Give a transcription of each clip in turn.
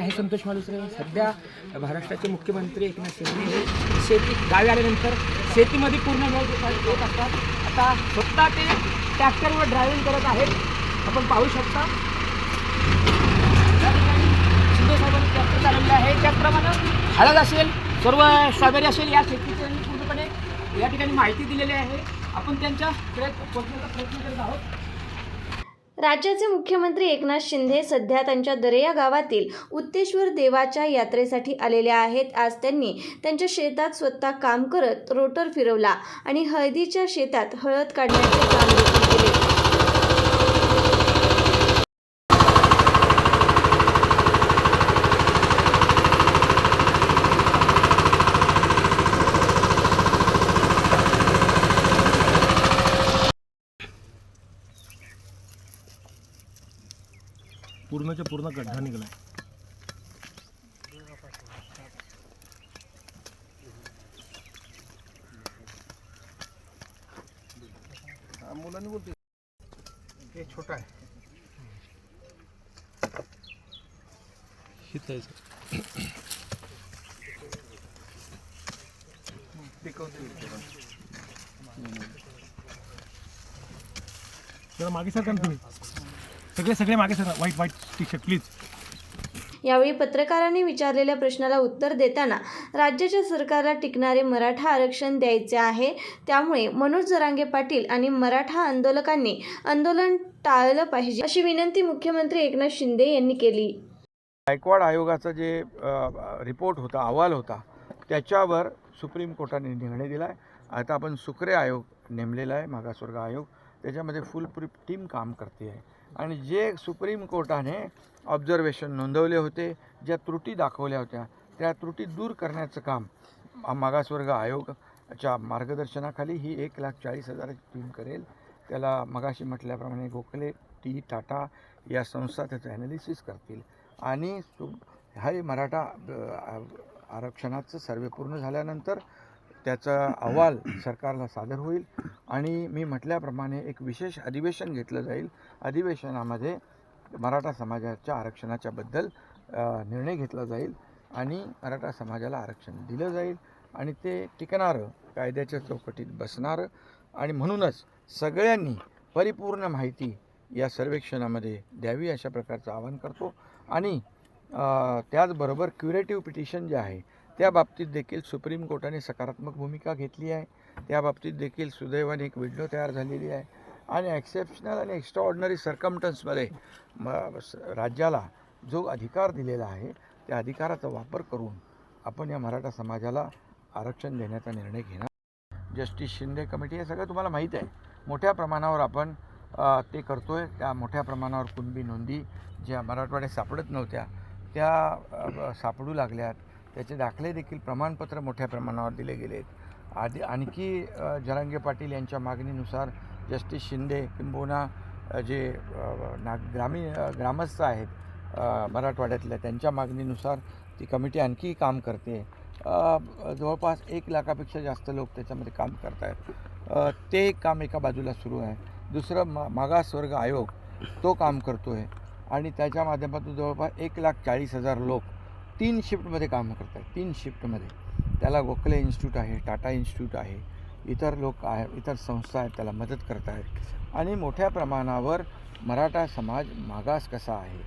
आहे संतोष मालुसरे. सध्या महाराष्ट्राचे मुख्यमंत्री एकनाथ शिंदे हे शेती गावी आल्यानंतर शेतीमध्ये पूर्ण वेळ देतात- असतात. आता स्वतः ते ट्रॅक्टरवर ड्रायव्हिंग करत आहेत. आपण पाहू शकता. ठिकाणी शिंदे साहेबांनी ट्रॅक्टर चालवले आहे. त्याचप्रमाणे हळद असेल सर्व स्ट्रॉबेरी असेल या शेतीची पूर्णपणे या ठिकाणी माहिती दिलेली आहे. आपण त्यांच्या प्रयत्न पोहोचण्याचा प्रयत्न करत आहोत. राज्याचे मुख्यमंत्री एकनाथ शिंदे सध्या त्यांच्या दरेया गावातील उत्तेश्वर देवाच्या यात्रेसाठी आलेले आहेत. आज त्यांनी त्यांच्या शेतात स्वतः काम करत रोटर फिरवला आणि हळदीच्या शेतात हळद काढण्याचे काम देखील केले. पूर्णच्या पूर्ण गड्ढा निघाला मुलांनी बोलते हे छोटा आहे. हित आहे जरा मागे सरका ना तुम्ही. सगळे सगळे मागे sir white white shirt please यावेळी पत्रकारांनी विचारलेल्या प्रश्नाला उत्तर देताना राज्याच्या सरकारला टिकणारे मराठा आरक्षण द्यायचे आहे त्यामुळे मनोज जरांगे पाटील आणि मराठा आंदोलकांनी आंदोलन टाळलं पाहिजे अशी विनंती मुख्यमंत्री एकनाथ शिंदे यांनी केली. गायकवाड आयोगाचा जे रिपोर्ट होता अहवाल होता त्याच्यावर सुप्रीम कोर्टाने निर्णय दिला आहे आता आपण सुक्रे आयोग नेमलेला आहे मागासवर्ग आयोग. त्याच्यामध्ये फुल प्रूफ टीम काम करते आहे. आणि जे सुप्रीम कोर्टाने ऑब्झर्वेशन नोंदवले होते ज्या त्रुटी दाखवल्या होत्या त्या त्रुटी दूर करण्याचं काम मागासवर्ग आयोगाच्या मार्गदर्शनाखाली ही एक लाख चाळीस हजाराची टीम करेल. त्याला मगाशी म्हटल्याप्रमाणे गोखले टी टाटा या संस्था त्याचं ॲनालिसिस करतील. आणि सु हा हे मराठा आरक्षणाचं सर्वे पूर्ण झाल्यानंतर त्याचा अहवाल सरकारला सादर होईल आणि मी म्हटल्याप्रमाणे एक विशेष अधिवेशन घेतलं जाईल. अधिवेशनामध्ये मराठा समाजाच्या आरक्षणाच्याबद्दल निर्णय घेतला जाईल आणि मराठा समाजाला आरक्षण दिलं जाईल आणि ते टिकणारं कायद्याच्या चौकटीत बसणारं आणि म्हणूनच सगळ्यांनी परिपूर्ण माहिती या सर्वेक्षणामध्ये द्यावी अशा प्रकारचं आवाहन करतो. आणि त्याचबरोबर क्युरेटिव्ह पिटिशन जे आहे त्या बाबतीत देखील सुप्रीम कोर्टाने सकारात्मक भूमिका घेतली आहे. त्या बाबतीत देखील सुदैवाने एक विंडो तयार झालेली आहे. आणि एक्सेप्शनल आणि एक्स्ट्रा ऑर्डनरी सर्कमटन्समध्ये म स- राज्याला जो अधिकार दिलेला आहे त्या अधिकाराचा वापर करून आपण या मराठा समाजाला आरक्षण देण्याचा निर्णय घेणार. जस्टिस शिंदे कमिटी हे सगळं तुम्हाला माहीत आहे. मोठ्या प्रमाणावर आपण ते करतो आहे त्या मोठ्या प्रमाणावर कुणबी नोंदी ज्या मराठवाड्यात सापडत नव्हत्या त्या सापडू लागल्यात. त्याचे दाखले देखील प्रमाणपत्र मोठ्या प्रमाणावर दिले गेले आहेत. आधी आणखी जरांगे पाटील यांच्या मागणीनुसार जस्टिस शिंदे किंबहुना जे ना ग्रामीण ग्रामस्थ आहेत मराठवाड्यातल्या त्यांच्या मागणीनुसार ती कमिटी आणखी काम करते. जवळपास एक लाखापेक्षा जास्त लोक त्याच्यामध्ये काम करत आहेत ते एक काम एका बाजूला सुरू आहे. दुसरं मा मागासवर्ग आयोग तो काम करतो आहे आणि त्याच्या माध्यमातून जवळपास एक लाख चाळीस हजार लोक तीन शिफ्टमध्ये काम करत आहेत तीन शिफ्टमध्ये. त्याला गोखले इन्स्टिट्यूट आहे टाटा इन्स्टिट्यूट आहे इतर लोक आहे इतर संस्था आहेत त्याला मदत करत आहेत आणि मोठ्या प्रमाणावर मराठा समाज मागास कसा आहे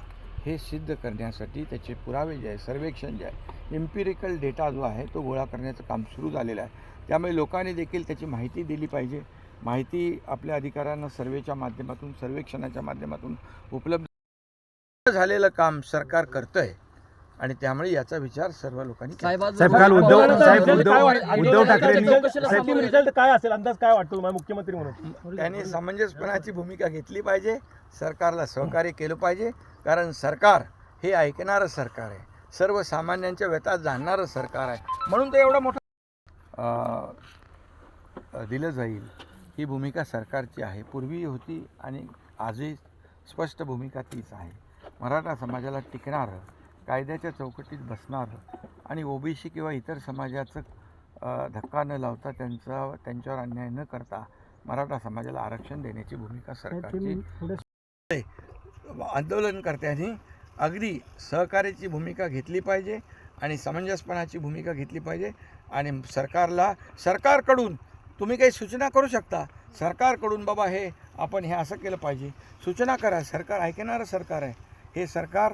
हे सिद्ध करण्यासाठी त्याचे पुरावे जे आहे सर्वेक्षण जे आहे इम्पिरिकल डेटा जो आहे तो गोळा करण्याचं काम सुरू झालेलं आहे. त्यामुळे लोकांनी देखील त्याची माहिती दिली पाहिजे. माहिती आपल्या अधिकाऱ्यांना सर्वेच्या माध्यमातून सर्वेक्षणाच्या माध्यमातून उपलब्ध झालेलं काम सरकार करतं आहे आणि त्यामुळे याचा विचार सर्व लोकांनी केला. साहेब काल उद्धव साहेब रिझल्ट काय उद्धव वाट- उद्धव ठाकरेंनी रिझल्ट- अंतिम रिझल्ट काय असेल? अंदाज काय वाटतो तुम्हाला मुख्यमंत्री म्हणून? त्यांनी समंजसपणाची भूमिका घेतली पाहिजे सरकारला सहकार्य केलं पाहिजे कारण सरकार हे ऐकणारं सरकार आहे. सर्वसामान्यांच्या व्यथा जाणणारं सरकार आहे. म्हणून ते एवढं मोठं अं, दिलं जाईल. ही भूमिका सरकारची आहे. पूर्वी होती आणि आजही स्पष्ट भूमिका तीच आहे. मराठा समाजाला टिकणारं कायद्याच्या चौकटीत बसणारं आणि ओबीसी किंवा इतर समाजाचं धक्का न लावता त्यांचा त्यांच्यावर अन्याय न करता मराठा समाजाला आरक्षण देण्याची भूमिका सरकारची आंदोलनकर्त्यांनी अगदी सहकार्याची भूमिका घेतली पाहिजे आणि समंजसपणाची भूमिका घेतली पाहिजे. आणि सरकारला सरकारकडून तुम्ही काही सूचना करू शकता? सरकारकडून बाबा हे आपण हे असं केलं पाहिजे. सूचना करा सरकार ऐकणारं सरकार आहे. हे सरकार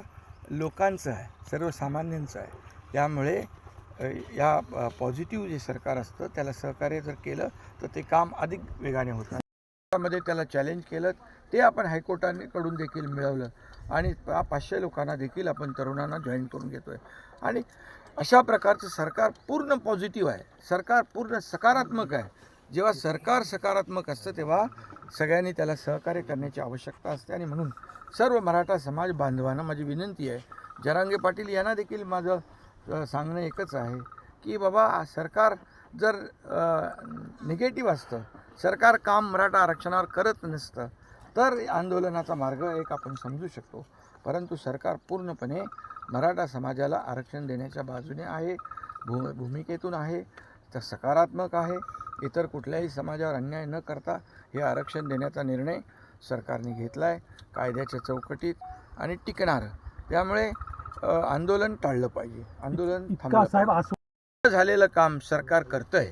लोकांचं आहे सर्वसामान्यांचं आहे. त्यामुळे या पॉझिटिव्ह जे सरकार असतं त्याला सहकार्य जर केलं तर ते काम अधिक वेगाने होतं मध्ये त्याला चॅलेंज केलं ते आपण हायकोर्टाकडून देखील मिळवलं. आणि पाचशे लोकांना देखील आपण तरुणांना जॉईन करून घेतो आहे आणि अशा प्रकारचं सरकार पूर्ण पॉझिटिव्ह आहे. सरकार पूर्ण सकारात्मक आहे. जेव्हा सरकार सकारात्मक असतं तेव्हा सगळ्यांनी त्याला सहकार्य करण्याची आवश्यकता असते. आणि म्हणून सर्व मराठा समाज बांधवांना माझी विनंती आहे जरांगे पाटील यांना देखील माझं सांगणं एकच आहे की बाबा सरकार जर निगेटिव्ह असतं सरकार काम मराठा आरक्षणावर करत नसतं तर आंदोलनाचा मार्ग एक आपण समजू शकतो. परंतु सरकार पूर्णपणे मराठा समाजाला आरक्षण देण्याच्या बाजूने आहे भू भूमिकेतून आहे तर सकारात्मक आहे. इतर कुठल्याही समाजावर अन्याय न करता हे आरक्षण देण्याचा निर्णय सरकारने घेतला आहे कायद्याच्या चौकटीत आणि टिकणारं. त्यामुळे आंदोलन टाळलं पाहिजे. आंदोलन झालेलं काम सरकार करतंय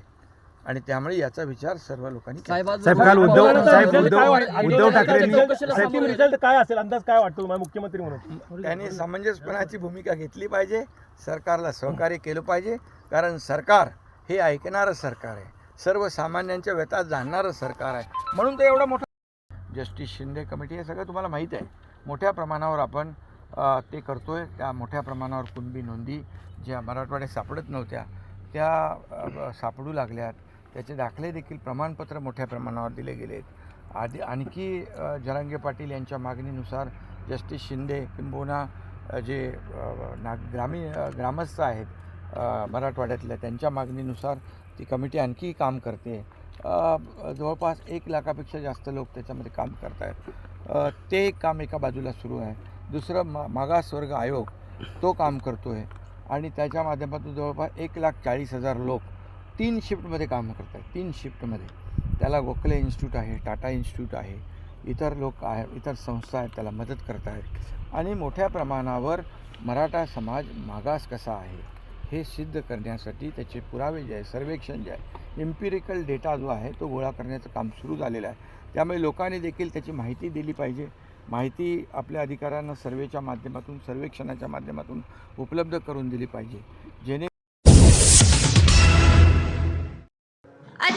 आणि त्यामुळे याचा विचार सर्व लोकांनी केला. साहेब काल उद्धव साहेब आंदोलनाचा उद्धव काय- उद्धव ठाकरेंनी चौकशीला अंतिम सामोरं- रिझल्ट काय असेल अंदाज काय वाटतो तुम्हाला मुख्यमंत्री म्हणून? त्यांनी समंजसपणाची भूमिका घेतली पाहिजे. सरकारला सहकार्य केलं पाहिजे. कारण सरकार हे ऐकणारं सरकार आहे. सर्वसामान्यांच्या व्यथा जाणणारं सरकार आहे. म्हणून ते एवढं मोठं जस्टिस शिंदे कमिटी हे सगळं तुम्हाला माहीत आहे. मोठ्या प्रमाणावर आपण ते करतो आहे त्या मोठ्या प्रमाणावर कुणबी नोंदी ज्या मराठवाड्यात सापडत नव्हत्या त्या सापडू लागल्यात. त्याचे दाखले देखील प्रमाणपत्र मोठ्या प्रमाणावर दिले गेलेत. आधी आणखी जरांगे पाटील यांच्या मागणीनुसार जस्टिस शिंदे किंबहुना जे ना ग्रामीण ग्रामस्थ आहेत मराठवाड्यातल्या त्यांच्या मागणीनुसार ती कमिटी आणखी काम करते. जवळपास एक लाखापेक्षा जास्त लोक त्याच्यामध्ये काम करत आहेत ते एक काम एका बाजूला सुरू आहे. दुसरं मा मागासवर्ग आयोग तो काम करतो आहे आणि त्याच्या माध्यमातून जवळपास एक लाख चाळीस हजार लोक तीन शिफ्टमध्ये काम करत आहेत तीन शिफ्टमध्ये. त्याला गोखले इन्स्टिट्यूट आहे टाटा इन्स्टिट्यूट आहे. इतर लोक आहे इतर संस्था आहेत त्याला मदत करत आहेत आणि मोठ्या प्रमाणावर मराठा समाज मागास कसा आहे? हे सिद्ध करण्यासाठी त्याचे पुरावे जे आहे सर्वेक्षण जे आहे इम्पिरिकल डेटा जो आहे तो गोळा करण्याचं काम सुरू झालेलं आहे. त्यामुळे लोकांनी देखील त्याची माहिती दिली पाहिजे. माहिती आपल्या अधिकाऱ्यांना सर्वेच्या माध्यमातून सर्वेक्षणाच्या माध्यमातून उपलब्ध करून दिली पाहिजे. जेणे